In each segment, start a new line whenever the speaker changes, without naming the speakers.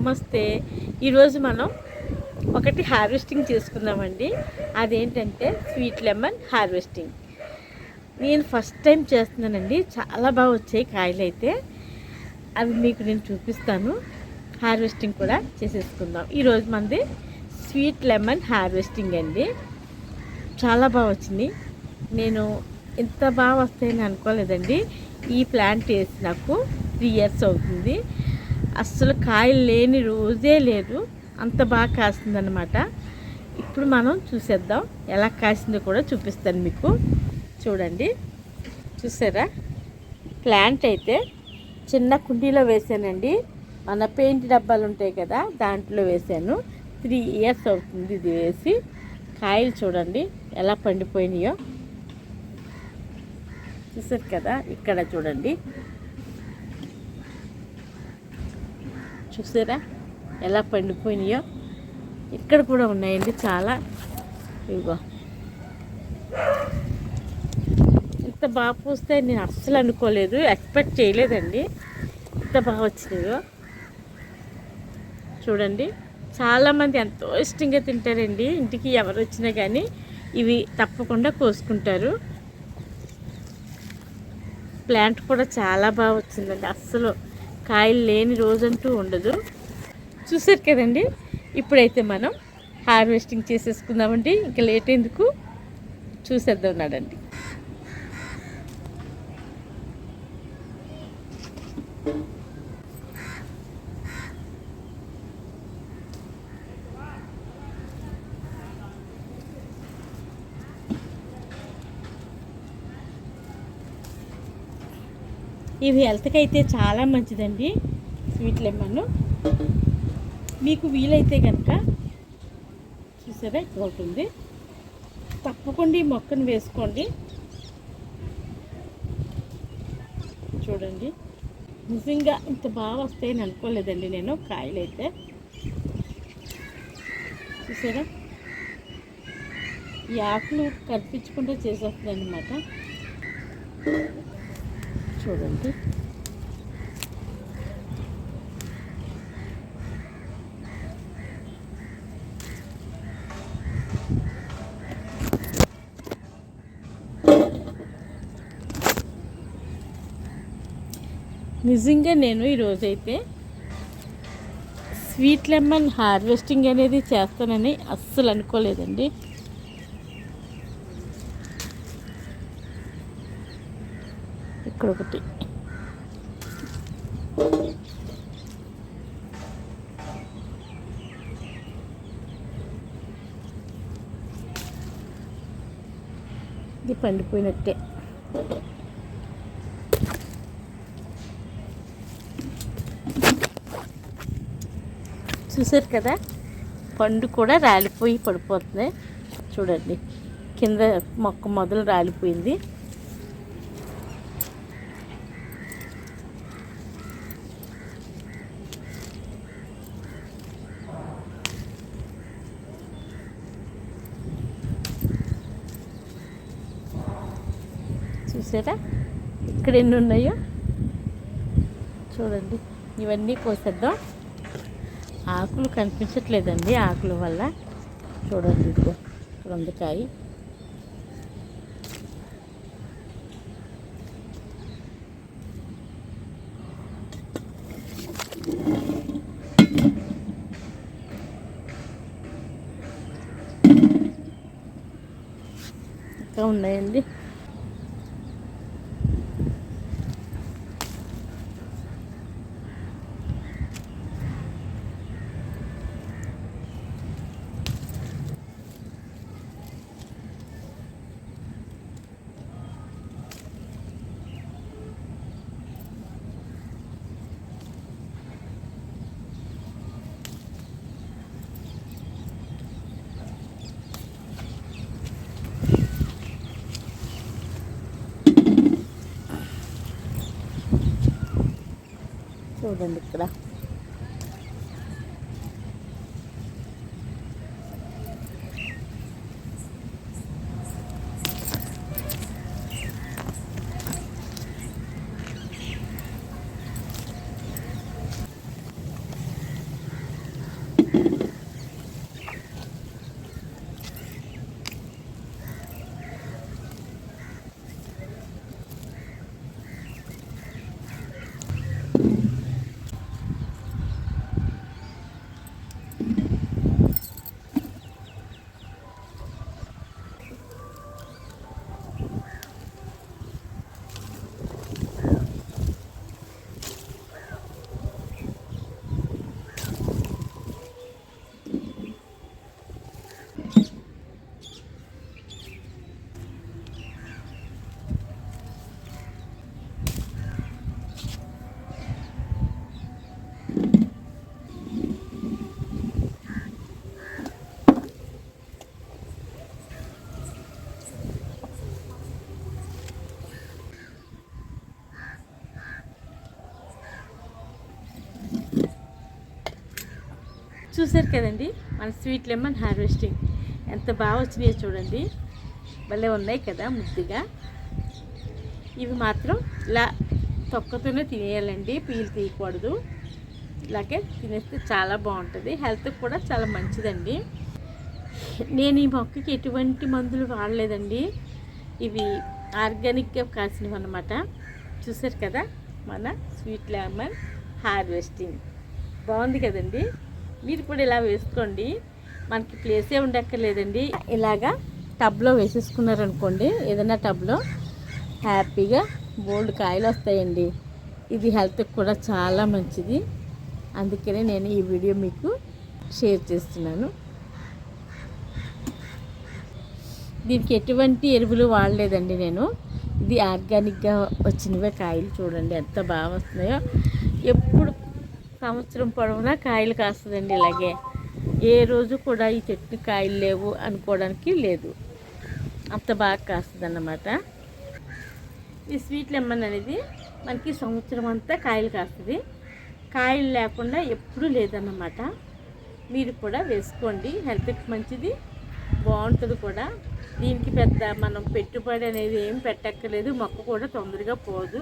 నమస్తే. ఈరోజు మనం ఒకటి హార్వెస్టింగ్ చేసుకుందామండి. అదేంటంటే స్వీట్ లెమన్ హార్వెస్టింగ్. నేను ఫస్ట్ టైం చేస్తున్నానండి. చాలా బాగా వచ్చాయి కాయలు అయితే అవి మీకు నేను చూపిస్తాను. హార్వెస్టింగ్ కూడా చేసేసుకుందాం. ఈరోజు మనది స్వీట్ లెమన్ హార్వెస్టింగ్ అండి. చాలా బాగా వచ్చింది. నేను ఇంత బాగా వస్తాయని అనుకోలేదండి. ఈ ప్లాంట్ వేసి నాకు త్రీ ఇయర్స్ అవుతుంది. అస్సలు కాయలు లేని రోజే లేదు. అంత బాగా కాసిందనమాట ఇప్పుడు మనం చూసేద్దాం. ఎలా కాసిందో కూడా చూపిస్తాను మీకు. చూడండి. చూసారా? ప్లాంట్ అయితే చిన్న కుండీలో వేసానండి. మన పెయింట్ డబ్బాలు ఉంటాయి కదా దాంట్లో వేసాను. త్రీ ఇయర్స్ అవుతుంది ఇది వేసి. కాయలు చూడండి ఎలా పండిపోయినాయో. చూసారు కదా? ఇక్కడ చూడండి. చూసారా? ఎలా పండిపోయినాయో? ఇక్కడ కూడా ఉన్నాయండి చాలా. ఇదిగో. ఇంత బాగా పూస్తే నేను అస్సలు అనుకోలేదు ఎక్స్పెక్ట్ చేయలేదండి. ఇంత బాగా వచ్చినాయో. చూడండి. చాలామంది ఎంతో ఇష్టంగా తింటారండి. ఇంటికి ఎవరు వచ్చినా కానీ ఇవి తప్పకుండా కోసుకుంటారు. ప్లాంట్ కూడా చాలా బాగా వచ్చిందండి అస్సలు. కాయలు లేని రోజంటూ ఉండదు. చూసారు కదండి? ఇప్పుడైతే మనం హార్వెస్టింగ్ చేసేసుకుందామండి. ఇంకా లేట్ ఎందుకు? చూసేద్దాం నాడండి. ఇవి హెల్త్కి అయితే చాలా మంచిదండి. Sweet lemon. మీకు వీలైతే కనుక చూసారా ఇక్కడ ఒకటి తప్పకుండా ఈ మొక్కను వేసుకోండి. చూడండి. నిజంగా ఇంత బాగా వస్తాయని అనుకోలేదండి నేను కాయలు అయితే చూసారా? ఈ ఆకులు కనిపించకుండా చేసేస్తుంది అనమాట చూడండి. నిజంగా నేను ఈరోజైతే స్వీట్ లెమన్ హార్వెస్టింగ్ అనేది చేస్తానని అస్సలు అనుకోలేదండి. ఇక్కడ ఒకటి ఇది పండిపోయినట్టే. చూసారు కదా? పండు కూడా రాలిపోయి పడిపోతుంది. చూడండి. కింద మొక్క మొదలు రాలిపోయింది. చూసారా? ఇక్కడ ఎన్ని ఉన్నాయో చూడండి. ఇవన్నీ కోసేద్దాం. ఆకులు కనిపించట్లేదండి ఆకుల వల్ల. చూడండి ఇదిగో ఇక్కడ ఇంకా ఉన్నాయండి. చూడండి ఇక్కడ చూసారు కదండి? మన స్వీట్ లెమన్ హార్వెస్టింగ్. ఎంత బాగా వచ్చినాయో చూడండి. భలే ఉన్నాయి కదా ముద్దుగా. ఇవి మాత్రం ఇలా తొక్కతోనే తినేయాలండి. పీలు తీయకూడదు. ఇలాగే తినేస్తే చాలా బాగుంటుంది. హెల్త్కి కూడా చాలా మంచిదండి. నేను ఈ మొక్కకి ఎటువంటి మందులు వాడలేదండి. ఇవి ఆర్గానిక్గా కాసినవి అనమాట చూసారు కదా? మన స్వీట్ లెమన్ హార్వెస్టింగ్. బాగుంది కదండి? మీరు కూడా ఇలా వేసుకోండి. మనకి ప్లేసే ఉండక్కర్లేదండి. ఇలాగా టబ్లో వేసేసుకున్నారనుకోండి ఏదైనా టబ్లో హ్యాపీగా బోల్డ్ కాయలు వస్తాయండి. ఇది హెల్త్కి కూడా చాలా మంచిది. అందుకనే నేను ఈ వీడియో మీకు షేర్ చేస్తున్నాను. దీనికి ఎటువంటి ఎరువులు వాడలేదండి నేను. ఇది ఆర్గానిక్గా వచ్చినవే కాయలు చూడండి ఎంత బాగా వస్తున్నాయో. ఎప్పుడు సంవత్సరం పొడవునా కాయలు కాస్తుందండి ఇలాగే. ఏ రోజు కూడా ఈ చెట్టు కాయలు లేవు అనుకోవడానికి లేదు. అంత బాగా కాస్తుంది అన్నమాట ఈ స్వీట్ లెమన్ అనేది మనకి సంవత్సరం అంతా కాయలు కాస్తుంది. కాయలు లేకుండా ఎప్పుడూ లేదన్నమాట. మీరు కూడా వేసుకోండి. హెల్త్కి మంచిది. బాగుంటుంది కూడా. దీనికి పెద్ద మనం పెట్టుబడి అనేది ఏం పెట్టక్కర్లేదు. మొక్క కూడా తొందరగా పోదు.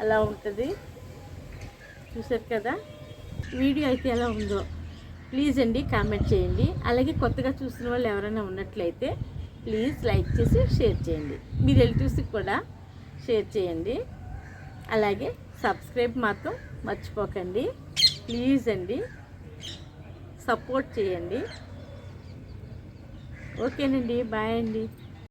అలా ఉంటుంది. చూసారు కదా? వీడియో అయితే ఎలా ఉందో ప్లీజ్ అండి కామెంట్ చేయండి. అలాగే కొత్తగా చూసిన వాళ్ళు ఎవరైనా ఉన్నట్లయితే ప్లీజ్ లైక్ చేసి షేర్ చేయండి. మీ రిలేటివ్స్కి కూడా షేర్ చేయండి. అలాగే సబ్స్క్రైబ్ మాత్రం మర్చిపోకండి. ప్లీజ్ అండి సపోర్ట్ చేయండి. ఓకేనండి బాయ్ అండి.